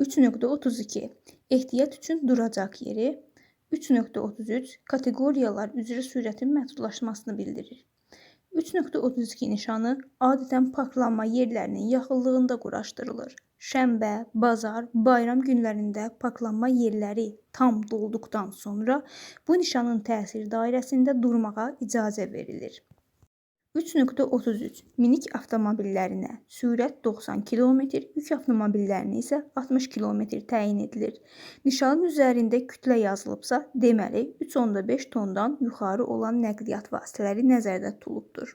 3.32 Ehtiyat üçün duracaq yeri 3.33 Kateqoriyalar üzrə sürətin məhdudlaşmasını bildirir. 3.32 nişanı adətən parklanma yerlərinin yaxınlığında quraşdırılır. Şənbə, bazar, bayram günlərində parklanma yerləri tam dolduqdan sonra bu nişanın təsiri dairəsində durmağa icazə verilir. 3.33 Minik avtomobillərinə sürət 90 km, yük avtomobillərinə isə 60 km təyin edilir. Nişanın üzərində kütlə yazılıbsa, deməli 3.5 tondan yuxarı olan nəqliyyat vasitələri nəzərdə tutulubdur.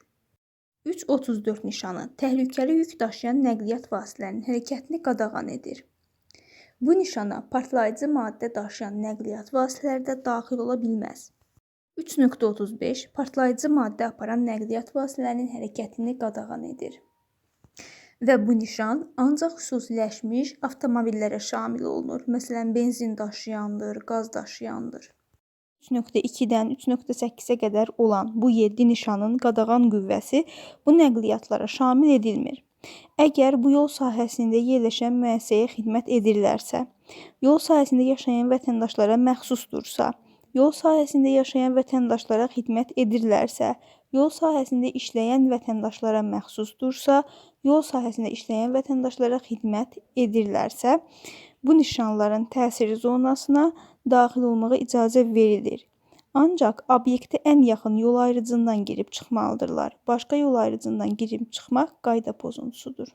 3.34 nişanı təhlükəli yük daşıyan nəqliyyat vasitələrinin hərəkətini qadağan edir. Bu nişana partlayıcı maddə daşıyan nəqliyyat vasitələri də daxil ola bilməz. 3.35 Partlayıcı maddə aparan nəqliyyat vasitələrinin hərəkətini qadağan edir. Və bu nişan ancaq xüsusiləşmiş avtomobillərə şamil olunur. Məsələn, benzin daşıyandır, qaz daşıyandır. 3.2-dən 3.8-ə qədər olan bu 7 nişanın qadağan qüvvəsi bu nəqliyyatlara şamil edilmir. Əgər bu yol sahəsində yerləşən müəssisəyə xidmət edirlərsə, yol sahəsində yaşayan vətəndaşlara məxsusdursa, yol sahəsində yaşayan vətəndaşlara xidmət edirlərsə, yol sahəsində işləyən vətəndaşlara məxsusdursa, yol sahəsində işləyən vətəndaşlara xidmət edirlərsə, bu nişanların təsiri zonasına daxil olmağa icazə verilir. Ancaq obyektə ən yaxın yol ayrıcından girib çıxmalıdırlar. Başqa yol ayrıcından girib çıxmaq qayda pozuntusudur.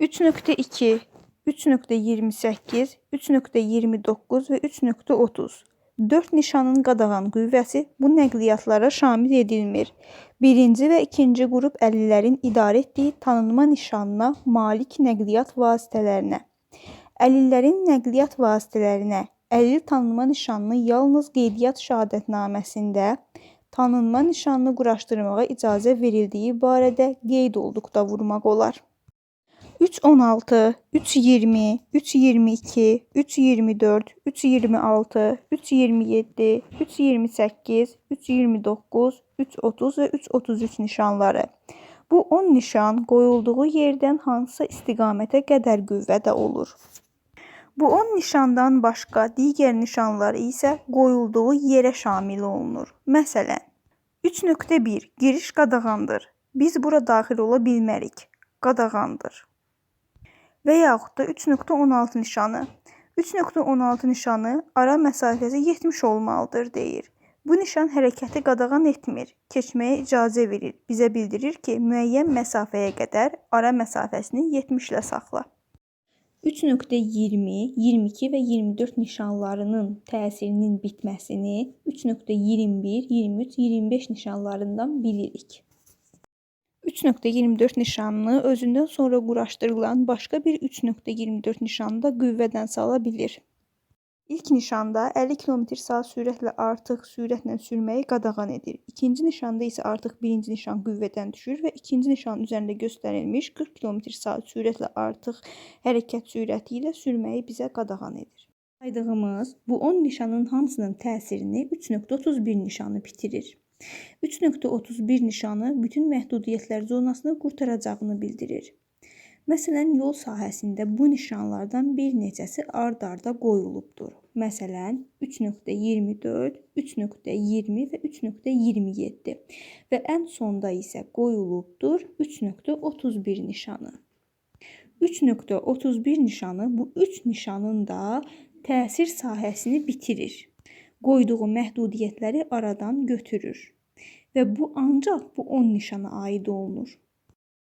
3.2 3.28, 3.29 və 3.30 4 nişanın qadağan qüvvəsi bu nəqliyyatlara şamil edilmir. Birinci və ikinci qrup əlillərin idarə etdiyi tanınma nişanına malik nəqliyyat vasitələrinə, əlillərin nəqliyyat vasitələrinə əlil tanınma nişanını yalnız qeydiyyat şəhadətnaməsində tanınma nişanını quraşdırmağa icazə verildiyi barədə qeyd olduqda vurmaq olar. 3.16, 3.20, 3.22, 3.24, 3.26, 3.27, 3.28, 3.29, 3.30 və 3.33 nişanları. Bu 10 nişan qoyulduğu yerdən hansısa istiqamətə qədər qüvvədə olur. Bu 10 nişandan başqa digər nişanlar isə qoyulduğu yerə şamil olunur. Məsələn, 3.1 Giriş qadağandır. Biz bura daxil ola bilmərik. Qadağandır və yaxud da 3.16 nişanı. 3.16 nişanı ara məsafəsi 70 olmalıdır deyir. Bu nişan hərəkəti qadağan etmir, keçməyə icazə verir. Bizə bildirir ki, müəyyən məsafəyə qədər ara məsafəsini 70 ilə saxla. 3.20, 22 və 24 nişanlarının təsirinin bitməsini 3.21, 23, 25 nişanlarından bilirik. 3.24 nişanını özündən sonra quraşdırılan başqa bir 3.24 nişanı da qüvvədən sala bilir. İlk nişanda 50 km/saat sürətlə artıq sürətlə sürməyi qadağan edir. İkinci nişanda isə artıq birinci nişan qüvvədən düşür və ikinci nişanın üzərində göstərilmiş 40 km/saat sürətlə artıq hərəkət sürəti ilə sürməyi bizə qadağan edir. Saydığımız bu 10 nişanın hamısının təsirini 3.31 nişanı bitirir. 3.31 nişanı bütün məhdudiyyətlər zonasını qurtaracağını bildirir. Məsələn, yol sahəsində bu nişanlardan bir neçəsi ard-arda qoyulubdur. Məsələn, 3.24, 3.20 və 3.27 və ən sonda isə qoyulubdur 3.31 nişanı. 3.31 nişanı bu üç nişanın da təsir sahəsini bitirir qoyduğu məhdudiyyətləri aradan götürür və bu ancaq bu 10 nişana aid olunur.